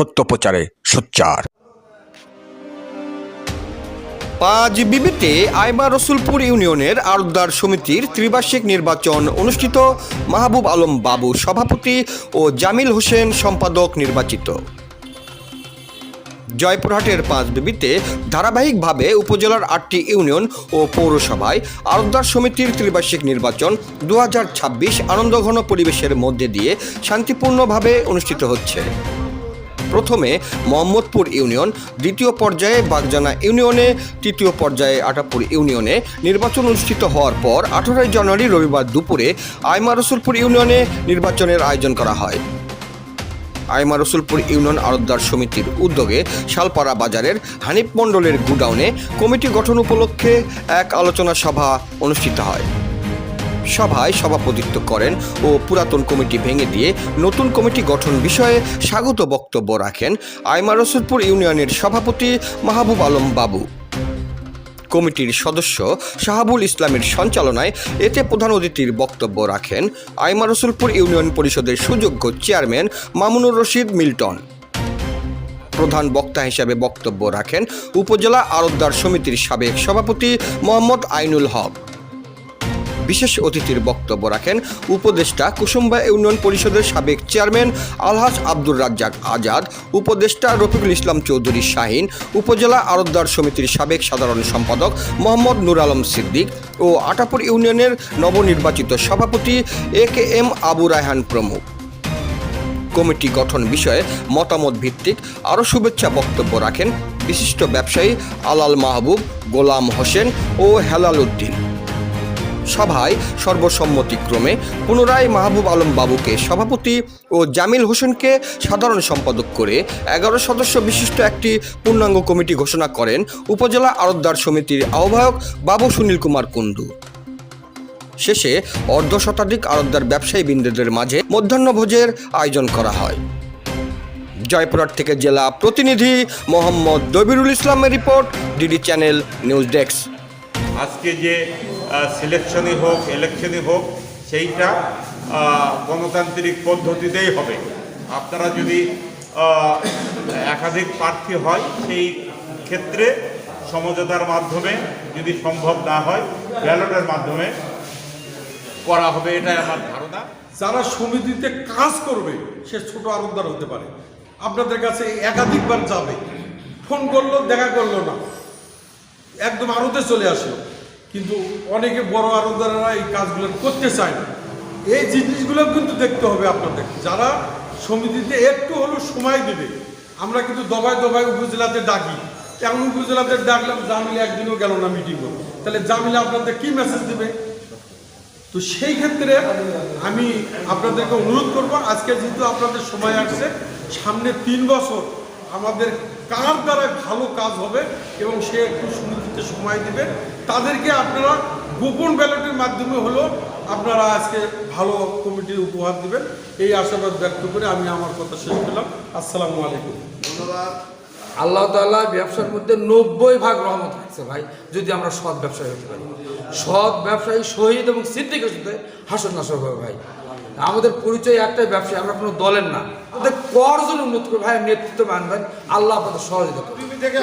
সত্য প্রচারে সোচ্চার। পাঁচ বিবিতে আইমা রসুলপুর ইউনিয়নের আরদার সমিতির ত্রিবার্ষিক নির্বাচন অনুষ্ঠিত, মাহবুব আলম বাবু সভাপতি ও জামিল হোসেন সম্পাদক নির্বাচিত। জয়পুরহাটের পাঁচ বিবিতে ধারাবাহিকভাবে উপজেলার আটটি ইউনিয়ন ও পৌরসভায় আরদার সমিতির ত্রিবার্ষিক নির্বাচন দুহাজার ছাব্বিশ আনন্দঘন পরিবেশের মধ্যে দিয়ে শান্তিপূর্ণভাবে অনুষ্ঠিত হচ্ছে। প্রথমে মোহাম্মদপুর ইউনিয়ন, দ্বিতীয় পর্যায়ে বাগজানা ইউনিয়নে, তৃতীয় পর্যায়ে আটাপুর ইউনিয়নে নির্বাচন অনুষ্ঠিত হওয়ার পর আঠারোই জানুয়ারি রবিবার দুপুরে আইমা রসুলপুর ইউনিয়নে নির্বাচনের আয়োজন করা হয়। আইমা রসুলপুর ইউনিয়ন আরতদার সমিতির উদ্যোগে শালপাড়া বাজারের হানিফ মণ্ডলের গুডাউনে কমিটি গঠন উপলক্ষে এক আলোচনা সভা অনুষ্ঠিত হয়। সভায় সভাপতিত্ব করেন ও পুরাতন কমিটি ভেঙে দিয়ে নতুন কমিটি গঠন বিষয়ে স্বাগত বক্তব্য রাখেন আইমা রসুলপুর ইউনিয়নের সভাপতি মাহবুব আলম বাবু। কমিটির সদস্য শাহাবুল ইসলামের সঞ্চালনায় এতে প্রধান অতিথির বক্তব্য রাখেন আইমা রসুলপুর ইউনিয়ন পরিষদের সুযোগ্য চেয়ারম্যান মামুনুর রশিদ মিল্টন। প্রধান বক্তা হিসাবে বক্তব্য রাখেন উপজেলা আরতদার সমিতির সাবেক সভাপতি মোহাম্মদ আইনুল হক। বিশেষ অতিথির বক্তব্য রাখেন উপদেষ্টা কুসুম্বা ইউনিয়ন পরিষদের সাবেক চেয়ারম্যান আলহাজ আব্দুর রাজ্জাক আজাদ, উপদেষ্টা রফিকুল ইসলাম চৌধুরী শাহিন, উপজেলা আরতদার সমিতির সাবেক সাধারণ সম্পাদক মোহাম্মদ নুর আলম সিদ্দিক ও আটাপুর ইউনিয়নের নবনির্বাচিত সভাপতি A K M Abu Raihan প্রমুখ। কমিটি গঠন বিষয়ে মতামত ভিত্তিক আরও শুভেচ্ছা বক্তব্য রাখেন বিশিষ্ট ব্যবসায়ী আলাল মাহবুব, গোলাম হোসেন ও হেলাল উদ্দিন। সভায় সর্বসম্মতিক্রমে পুনরায় মাহবুব আলম বাবুকে সভাপতি ও জামিল হোসেনকে সাধারণ সম্পাদক করে এগারো সদস্য বিশিষ্ট একটি পূর্ণাঙ্গ কমিটি ঘোষণা করেন উপজেলা আরতদার সমিতির আহ্বায়ক বাবু সুনীল কুমার কুণ্ডু। শেষে অর্ধ শতাধিক আরতদার ব্যবসায়ী বৃন্দদের মাঝে মধ্যাহ্নভোজের আয়োজন করা হয়। জয়পুরহাট থেকে জেলা প্রতিনিধি মোহাম্মদ দবিরুল ইসলামের report DD channel news desk. আজকে যে সিলেকশনই হোক ইলেকশনই হোক, সেইটা গণতান্ত্রিক পদ্ধতিতেই হবে। আপনারা যদি একাধিক প্রার্থী হয়, সেই ক্ষেত্রে সমঝোতার মাধ্যমে যদি সম্ভব না হয়, ব্যালটের মাধ্যমে করা হবে, এটাই আমার ধারণা। যারা সমিতিতে কাজ করবে, সে ছোট আরবদার হতে পারে। আপনাদের কাছে একাধিকবার যাবে। ফোন করল, দেখা করল না। একদম আরতে চলে আসলো। কিন্তু অনেকে বড় আরবদারেরা এই কাজগুলো করতে চায় না। এই জিনিসগুলো কিন্তু দেখতে হবে আপনাদের। যারা সমিতিতে একটু হলেও সময় দেবে, আমরা কিন্তু দবাই দবাই উপজেলাতে ডাকি। এমন উপজেলাতে ডাকলাম, জামিলে একদিনও গেল না মিটিং তাহলে জামিলে আপনাদের কি মেসেজ দেবে? তো সেই ক্ষেত্রে আমি আপনাদেরকে অনুরোধ করব, আজকে যেহেতু আপনাদের সময় আসছে, সামনে তিন বছর আমাদের কার দ্বারা ভালো কাজ হবে এবং সে একটু সুনির্দিষ্ট সময় দেবে তাদেরকে আপনারা গোপন ব্যালটের মাধ্যমে হলো আপনারা আজকে ভালো কমিটির উপহার দেবেন। এই আশাবাদ ব্যক্ত করে আমি আমার কথা শেষ করলাম। আসসালামু আলাইকুম। ধন্যবাদ। আল্লাহ তাআলা ব্যবসার মধ্যে নব্বই ভাগ রহমত রাখছে ভাই যদি আমরা সৎ ব্যবসায়ী হতে পারি। সৎ ব্যবসায়ী শহীদ এবং সিদ্দিকের সাথে হাসন নাসর হবে ভাই। আমাদের পরিচয় একটাই ব্যবসায়ী আমরা কোনো দলের না। আমাদের করজন উন্নত করে ভাই নেতৃত্ব মানবেন আল্লাহ আপনাদের সহযোগিতা করবেন পৃথিবী থেকে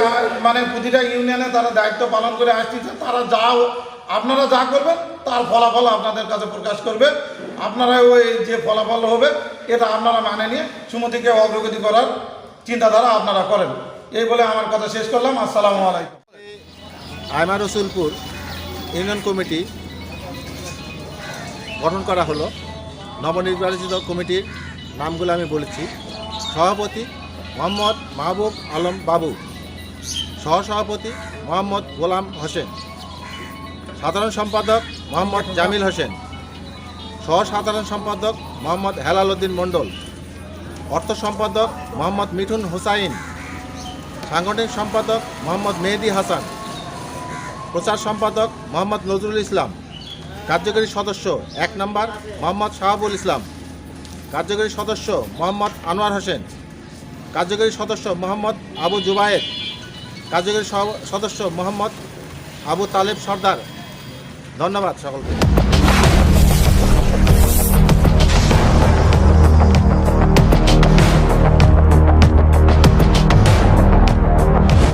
মানে প্রতিটা ইউনিয়নে তারা দায়িত্ব পালন করে আসতেছে তারা যা আপনারা যা করবেন তার ফলাফল আপনাদের কাছে প্রকাশ করবে। আপনারা ওই যে ফলাফল হবে এটা আপনারা মানে নিয়ে সুমতিকে অগ্রগতি করার চিন্তাধারা আপনারা করেন। এই বলে আমার কথা শেষ করলাম। আসসালামু আলাইকুম। আয়মা রসুলপুর ইউনিয়ন কমিটি গঠন করা হলো। নবনির্বাচিত কমিটির নামগুলো আমি বলেছি। সভাপতি মোহাম্মদ মাহবুব আলম বাবু, সহসভাপতি মোহাম্মদ গোলাম হোসেন, সাধারণ সম্পাদক মোহাম্মদ জামিল হোসেন সহ সাধারণ সম্পাদক মোহাম্মদ হেলাল উদ্দিন মণ্ডল, অর্থ সম্পাদক মোহাম্মদ মিঠুন হোসাইন, সাংগঠনিক সম্পাদক মোহাম্মদ মেহেদি হাসান, প্রচার সম্পাদক মোহাম্মদ নজরুল ইসলাম কার্যকরী সদস্য এক নম্বর মোহাম্মদ শাহাবুল ইসলাম। কার্যকরী সদস্য মোহাম্মদ আনোয়ার হোসেন। কার্যকরী সদস্য মোহাম্মদ আবু জুবায়েদ কার্যকরী সদস্য মোহাম্মদ আবু তালেব সর্দার। ধন্যবাদ সকলকে।